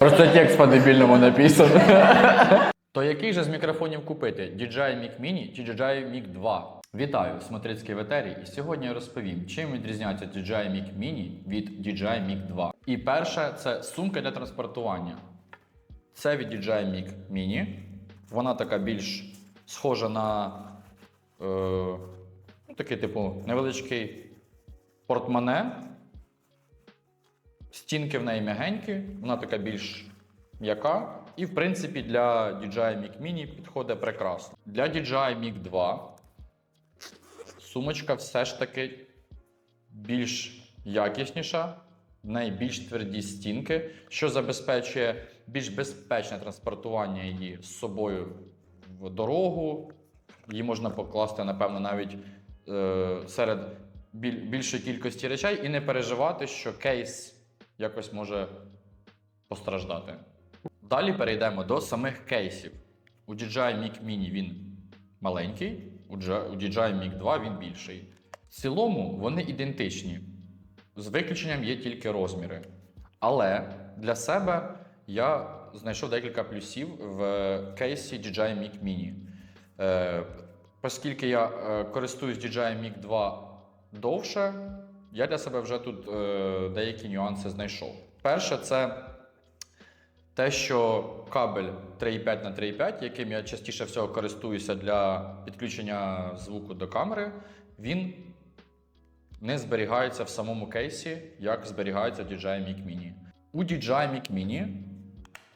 Просто текст по-дебільному написаний. То який же з мікрофонів купити? DJI Mic Mini чи DJI Mic 2? Вітаю, смотрицький ветерій, і сьогодні я розповім, чим відрізняється DJI Mic Mini від DJI Mic 2. І перше це сумка для транспортування. Це від DJI Mic Mini. Вона така більш схожа на е, ну, такий, типу, невеличкий портмоне. Стінки в неї м'ягенькі, вона така більш м'яка. І, в принципі, для DJI Mic Mini підходить прекрасно. Для DJI Mic 2 сумочка все ж таки більш якісніша, в неї більш тверді стінки, що забезпечує більш безпечне транспортування її з собою в дорогу. Її можна покласти, напевно, навіть е, серед біль- більшої кількості речей і не переживати, що кейс якось може постраждати. Далі перейдемо до самих кейсів. У DJI Mic Mini він маленький, у Dj- у DJI Mic 2 він більший. В цілому вони ідентичні. З виключенням є тільки розміри. Але для себе я знайшов декілька плюсів в кейсі DJI Mic Mini. Е, оскільки я е, користуюсь DJI Mic 2 довше, я для себе вже тут е, деякі нюанси знайшов. Перше, це те, що кабель 3,5 на 3,5, яким я частіше всього користуюся для підключення звуку до камери, він не зберігається в самому кейсі, як зберігається DJI Mic Mini. У DJI Mic Mini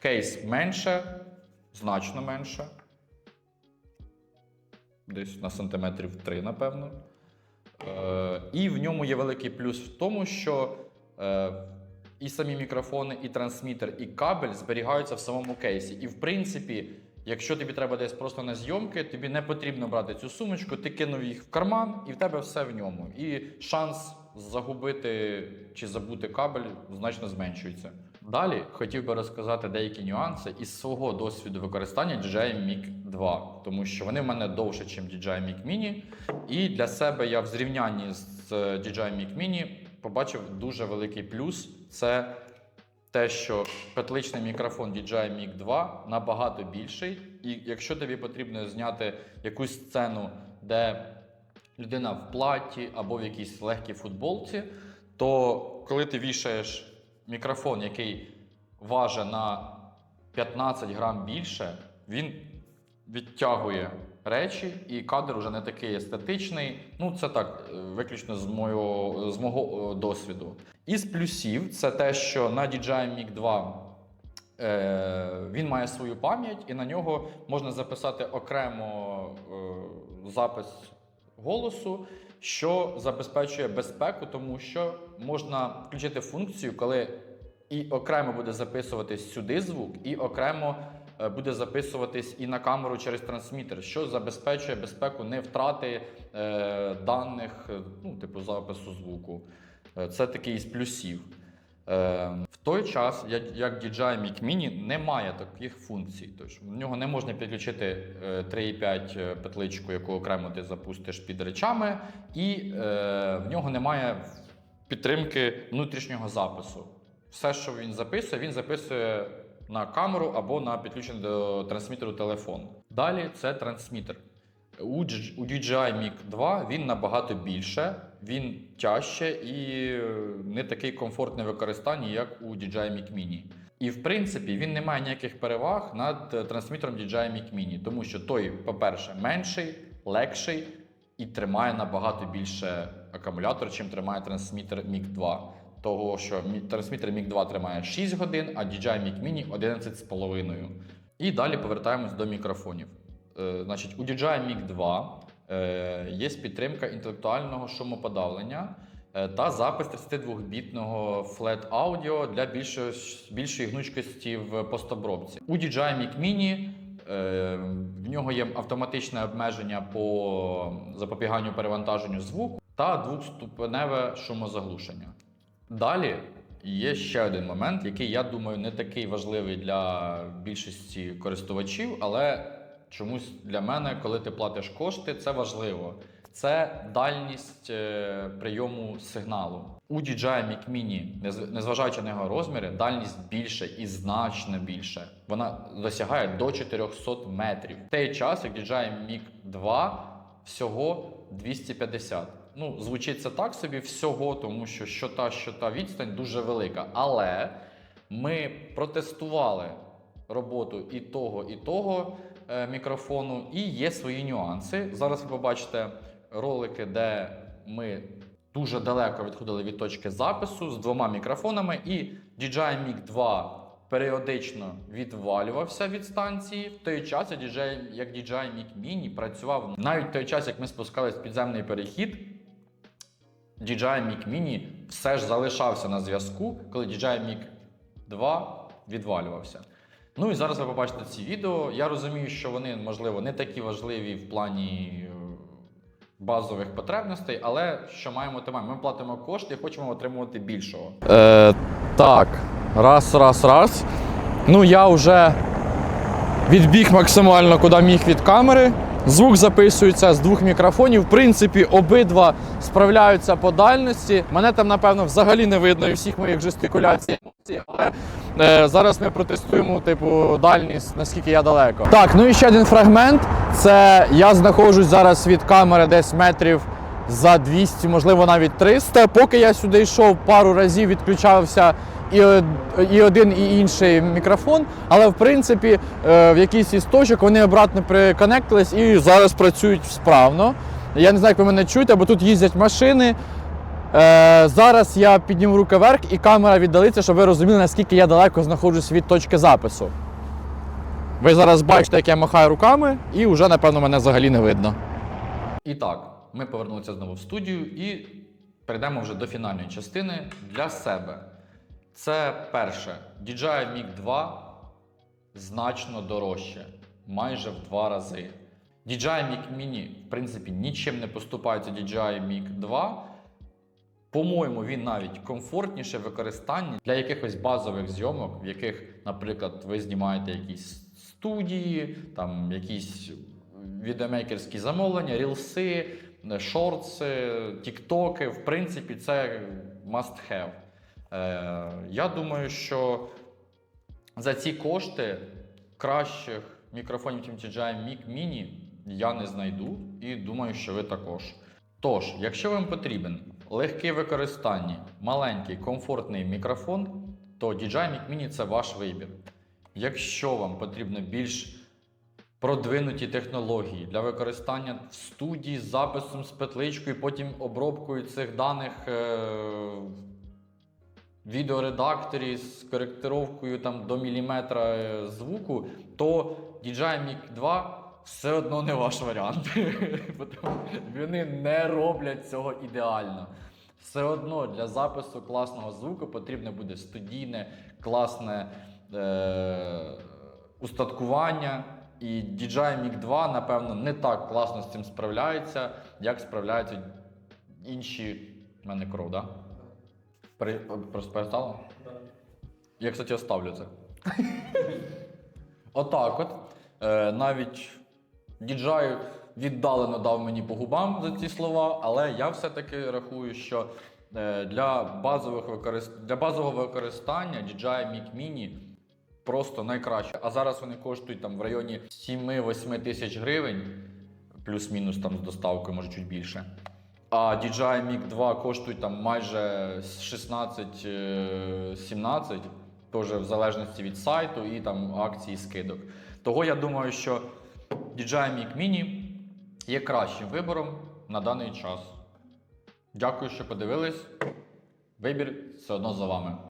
кейс менше, значно менше. Десь на сантиметрів 3, напевно. Е, і в ньому є великий плюс в тому, що е, і самі мікрофони, і трансмітер, і кабель зберігаються в самому кейсі. І в принципі, якщо тобі треба десь просто на зйомки, тобі не потрібно брати цю сумочку, ти кинув їх в карман, і в тебе все в ньому. І шанс загубити чи забути кабель значно зменшується. Далі хотів би розказати деякі нюанси із свого досвіду використання DJI Mic 2, тому що вони в мене довше, ніж DJI Mic Mini. І для себе я в зрівнянні з е, DJI Mic Mini побачив дуже великий плюс. Це те, що петличний мікрофон DJI Mic 2 набагато більший. І якщо тобі потрібно зняти якусь сцену, де людина в платі або в якійсь легкій футболці, то коли ти вішаєш мікрофон, який важить на 15 грам більше, він відтягує речі, і кадр вже не такий естетичний. Ну, це так, виключно з, мого, з мого е, досвіду. Із плюсів це те, що на DJI Mic 2 е, він має свою пам'ять, і на нього можна записати окремо е, запис голосу, що забезпечує безпеку, тому що можна включити функцію, коли і окремо буде записуватись сюди звук, і окремо е, буде записуватись і на камеру через трансмітер, що забезпечує безпеку не втрати е, даних, е, ну, типу запису звуку. Е, Це такий із плюсів. Е, в той час, як, як DJI Mic Mini, немає таких функцій. Тож в нього не можна підключити е, 3,5 петличку, яку окремо ти запустиш під речами, і е, в нього немає підтримки внутрішнього запису. Все, що він записує, він записує на камеру або на підключений до трансмітеру телефон. Далі це трансмітер. У DJI Mic 2 він набагато більше, він тяжче і е, не такий комфортний в використанні, як у DJI Mic Mini. І в принципі він не має ніяких переваг над е, трансмітером DJI Mic Mini, тому що той, по-перше, менший, легший і тримає набагато більше акумулятор, чим тримає трансмітер Mic 2. Того, що трансмітер Mic 2 тримає 6 годин, а DJI Mic Mini 11,5. І далі повертаємось до мікрофонів. Е, значить, у DJI Mic 2 е, є підтримка інтелектуального шумоподавлення е, та запис 32-бітного Flat Audio для більшої, більшої гнучкості в постобробці. У DJI Mic Mini е, в нього є автоматичне обмеження по запобіганню перевантаженню звуку та двохступеневе шумозаглушення. Далі є ще один момент, який я думаю не такий важливий для більшості користувачів, але чомусь для мене, коли ти платиш кошти, це важливо. це дальність е, прийому сигналу. У DJI Mic Mini, незважаючи на його розміри, дальність більше і значно більше. Вона досягає до 400 метрів. В той час, як DJI Mic 2 всього 250. Ну, звучить це так собі всього, тому що що та, що та відстань дуже велика. Але ми протестували роботу і того, і того мікрофону, і є свої нюанси. Зараз ви побачите ролики, де ми дуже далеко відходили від точки запису з двома мікрофонами, і DJI Mic 2 періодично відвалювався від станції. В той час, DJI, як DJI Mic Mini працював навіть в той час, як ми спускались в підземний перехід. DJI Mic Mini все ж залишався на зв'язку, коли DJI Mic 2 відвалювався. Ну і зараз ви побачите ці відео. Я розумію, що вони, можливо, не такі важливі в плані е, базових потребностей, але що маємо, то маємо. Ми платимо кошти і хочемо отримувати більшого. Е, так, раз, раз, раз. Ну, я вже відбіг максимально куди міг від камери. Звук записується з двох мікрофонів. В принципі, обидва справляються по дальності. Мене там, напевно, взагалі не видно і всіх моїх жестикуляцій. Але зараз ми протестуємо, типу, дальність, наскільки я далеко. Так, ну і ще один фрагмент. Це я знаходжусь зараз від камери десь метрів за 200, можливо, навіть 300. Поки я сюди йшов, пару разів відключався і, і один, і інший мікрофон. Але в принципі, е, в якийсь із точок вони обратно приконектились і зараз працюють справно. Я не знаю, як ви мене чуєте, бо тут їздять машини. Е, зараз я підніму руки вверх і камера віддалиться, щоб ви розуміли, наскільки я далеко знаходжусь від точки запису. Ви зараз бачите, як я махаю руками, і вже, напевно, мене взагалі не видно. І так, ми повернулися знову в студію і перейдемо вже до фінальної частини для себе. Це перше, DJI Mic 2 значно дорожче, майже в два рази. DJI Mic Mini, в принципі, нічим не поступається DJI Mic 2. По-моєму, він навіть комфортніше в використанні для якихось базових зйомок, в яких, наприклад, ви знімаєте якісь студії, там якісь відеомейкерські замовлення, рілси, шортси, тіктоки. В принципі, це must have. Е, я думаю, що за ці кошти кращих мікрофонів, DJI Mic Mini, я не знайду і думаю, що ви також. Тож, якщо вам потрібен легкий в використанні, маленький, комфортний мікрофон, то DJI Mic Mini це ваш вибір. Якщо вам потрібно більш продвинуті технології для використання в студії з записом з петличкою, потім обробкою цих даних е, в відеоредакторі з коректировкою там, до міліметра е, звуку, то DJI Mic 2 все одно не ваш варіант. Вони не роблять цього ідеально. Все одно для запису класного звуку потрібне буде студійне, класне е- устаткування. І DJI Mic 2, напевно, не так класно з цим справляється, як справляються інші. У мене кров, так? Да? При... Просто перестало? Я, кстати, оставлю це. Отак от. Е, навіть DJI віддалено дав мені по губам за ці слова, але я все-таки рахую, що е, для, базових використ... для базового використання DJI Mic Mini просто найкраще. А зараз вони коштують там в районі 7-8 тисяч гривень, плюс-мінус там з доставкою, може чуть більше. А DJI Mic 2 коштують там майже 16-17, теж в залежності від сайту і там акції скидок. Того я думаю, що DJI Mic Mini є кращим вибором на даний час. Дякую, що подивились. Вибір все одно за вами.